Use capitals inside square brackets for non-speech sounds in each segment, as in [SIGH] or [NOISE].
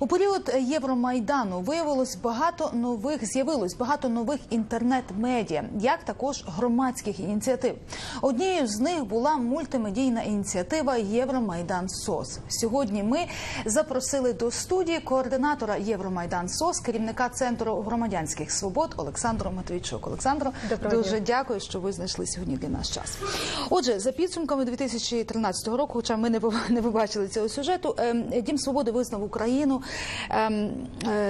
У період Євромайдану виявилось багато нових з'явилось багато нових інтернет-медіа, як також громадських ініціатив. Однією з них була мультимедійна ініціатива Євромайдан СОС. Сьогодні ми запросили до студії координатора Євромайдан СОС, керівника центру громадянських свобод Олександру Матвійчук. Олександро, Доброго дуже дня. дякую, що ви знайшли сьогодні для нас час. Отже, за підсумками 2013 року, хоча ми не поб- [LAUGHS] не побачили цього сюжету, ем, Дім Свободи визнав Україну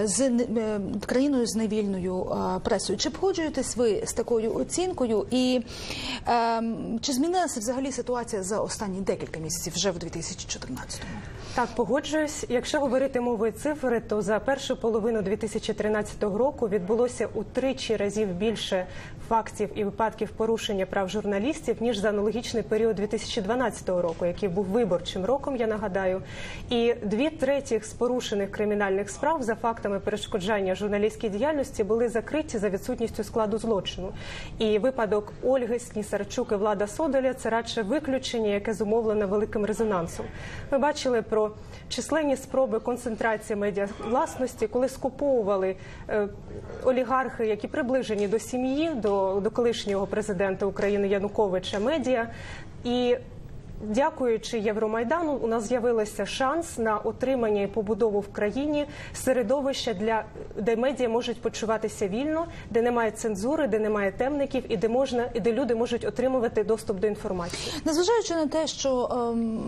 з е, країною з невільною е, пресою. Чи погоджуєтесь ви з такою оцінкою? І ем, чи змінилася взагалі ситуація за останні декілька місяців вже в 2014-му? Так, погоджуюсь. Якщо говорити мовою цифри, то за першу половину 2013 року відбулося утричі разів більше фактів і випадків порушення прав журналістів ніж за аналогічний період 2012 року, який був виборчим роком. Я нагадаю, і дві третіх з порушених кримінальних справ за фактами перешкоджання журналістській діяльності були закриті за відсутністю складу злочину. І випадок Ольги Снісарчук і Влада Содоля це радше виключення, яке зумовлене великим резонансом. Ми бачили про численні спроби концентрації медіавласності, коли скуповували е, олігархи, які приближені до сім'ї, до, до колишнього президента України Януковича медіа. І Дякуючи Євромайдану, у нас з'явилися шанс на отримання і побудову в країні середовища для де медіа можуть почуватися вільно, де немає цензури, де немає темників, і де можна і де люди можуть отримувати доступ до інформації. Незважаючи на те, що ем,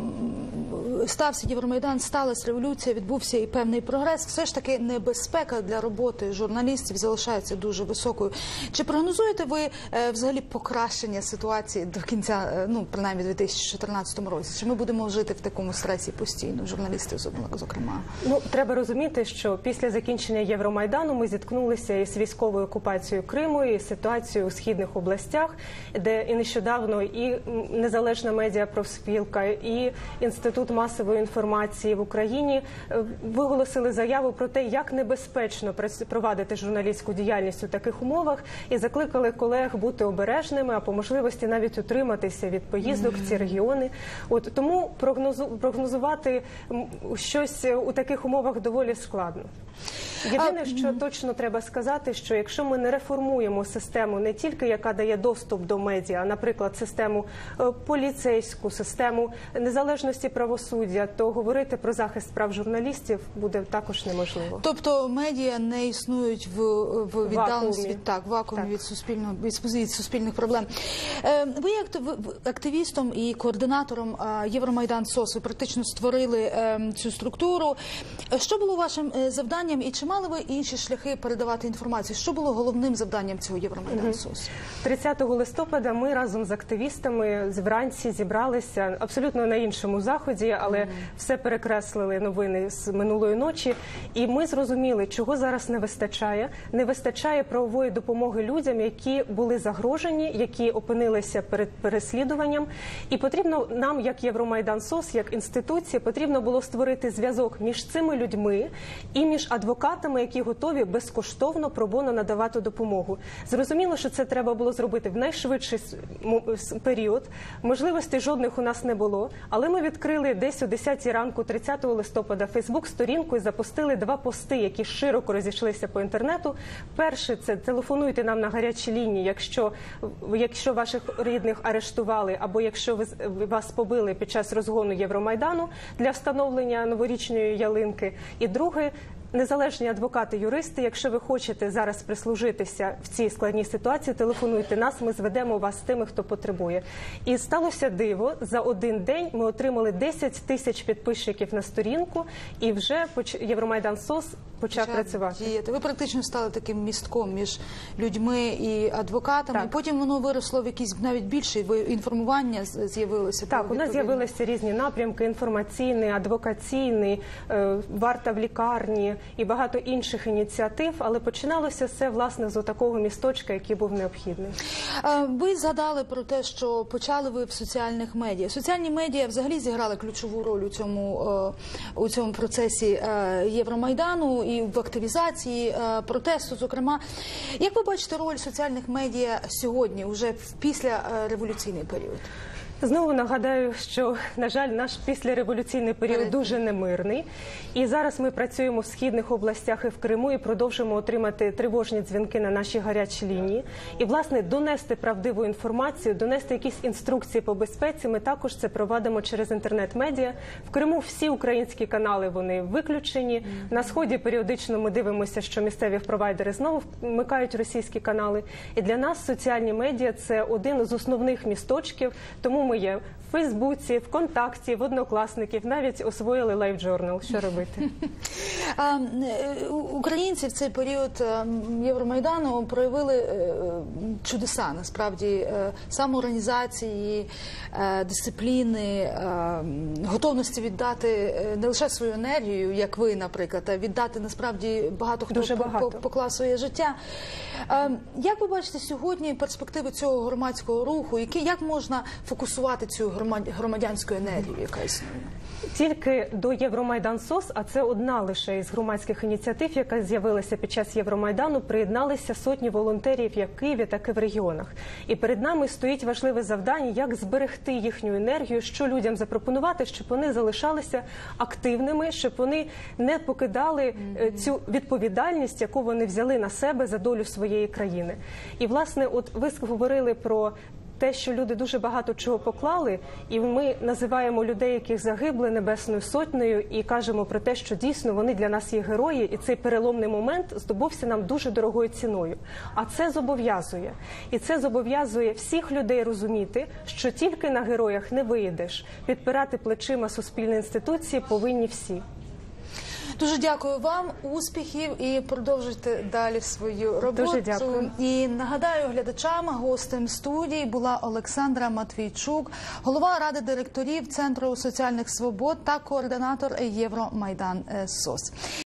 стався Євромайдан, сталася революція, відбувся і певний прогрес, все ж таки небезпека для роботи журналістів залишається дуже високою. Чи прогнозуєте ви е, взагалі покращення ситуації до кінця, е, ну принаймні в 2014 році? Чи ми будемо жити в такому стресі постійно? Журналісти зокрема? Ну треба розуміти, що після закінчення Євромайдану ми зіткнулися із військовою окупацією Криму, і ситуацією у східних областях, де і нещодавно і незалежна медіапрофспілка, і інститут масової інформації в Україні е, виголосили заяву про те, як небезпечно провадити журналістську діяльність у таких умовах, і закликали колег бути обережними, а по можливості навіть утриматися від поїздок в ці регіони. От тому прогнозу прогнозувати щось у таких умовах доволі складно. Єдине, що точно треба сказати, що якщо ми не реформуємо систему не тільки яка дає доступ до медіа, а наприклад, систему е, поліцейську, систему незалежності правосуддя, то говорити про захист прав журналістів буде також неможливо. Тобто медіа не існують в, в віддаленості від так, вакуумі Так. від суспільного від, су- від суспільних проблем. Е, ви як активістом і координатором Євромайдан СОС, ви практично створили е, цю структуру. Що було вашим е, завданням, і чи мали ви інші шляхи передавати інформацію? Що було головним завданням цього Євромайдан СОС? 30 листопада ми разом з активістами вранці зібралися абсолютно на іншому заході, але все перекреслили новини з минулої ночі. І ми зрозуміли, чого зараз не вистачає. Не вистачає правової допомоги людям, які були загрожені, які опинилися перед переслідуванням. І потрібно нам, як Євромайдан СОС, як інституції, потрібно було створити зв'язок між цими людьми і між адвокатами, які готові безкоштовно пробоно надавати допомогу. Зрозуміло, що це треба було зробити в найшвидший період. Можливостей жодних у нас не було, але ми відкрили десь о 10 ранку, 30 листопада, Фейсбук сторінку і запустили два пости, які широко розійшлися по інтернету. Перше це телефонуйте нам на гарячі лінії, якщо якщо ваших рідних арештували, або якщо ви вас побили під час розгону Євромайдану для встановлення новорічної ялинки. І друге. Незалежні адвокати, юристи, якщо ви хочете зараз прислужитися в цій складній ситуації, телефонуйте нас. Ми зведемо вас з тими, хто потребує. І сталося диво. За один день ми отримали 10 тисяч підписчиків на сторінку, і вже Євромайдан СОС почав працювати. Діяти. Ви практично стали таким містком між людьми і адвокатами. Так. І потім воно виросло в якийсь навіть більший ви- інформування з'явилося. Так, у нас з'явилися різні напрямки: інформаційний, адвокаційний, е, варта в лікарні і багато інших ініціатив. Але починалося все власне з такого місточка, який був необхідний. Е, Ви згадали про те, що почали ви в соціальних медіа. Соціальні медіа взагалі зіграли ключову роль у цьому е, у цьому процесі Євромайдану і в активізації е, протесту. Зокрема, як ви бачите роль соціальних медіа сьогодні, уже після е, революційний період? Знову нагадаю, що на жаль, наш післяреволюційний період дуже немирний. І зараз ми працюємо в східних областях і в Криму і продовжуємо отримати тривожні дзвінки на наші гарячі лінії. І власне донести правдиву інформацію, донести якісь інструкції по безпеці. Ми також це провадимо через інтернет-медіа. В Криму всі українські канали вони виключені. На сході періодично ми дивимося, що місцеві провайдери знову вмикають російські канали. І для нас соціальні медіа це один з основних місточків. Тому ми є в Фейсбуці, ВКонтакті, в однокласників, навіть освоїли Journal. Що робити? [LAUGHS] А, е, Українці в цей період е, Євромайдану проявили е, чудеса насправді самоорганізації, дисципліни, готовності віддати не лише свою енергію, як ви, наприклад, а віддати насправді багато хто Дуже багато. поклав своє життя. Як ви бачите сьогодні перспективи цього громадського руху? Які як можна фокусувати цю громад- громадянську енергію, яка існує? Тільки до Євромайдан СОС, а це одна лише із громадських ініціатив, яка з'явилася під час Євромайдану. Приєдналися сотні волонтерів як в Києві, так і в регіонах. І перед нами стоїть важливе завдання, як зберегти їхню енергію, що людям запропонувати, щоб вони залишалися активними, щоб вони не покидали е, цю відповідальність, яку вони взяли на себе за долю своєї країни. І власне, от ви говорили про. Те, що люди дуже багато чого поклали, і ми називаємо людей, яких загибли небесною сотнею, і кажемо про те, що дійсно вони для нас є герої, і цей переломний момент здобувся нам дуже дорогою ціною. А це зобов'язує, і це зобов'язує всіх людей розуміти, що тільки на героях не виїдеш. Підпирати плечима суспільні інституції повинні всі. Дуже дякую вам, успіхів і продовжуйте далі свою роботу. Дуже дякую. І нагадаю глядачам, гостем студії була Олександра Матвійчук, голова ради директорів Центру соціальних свобод та координатор Євромайдан е, СОС.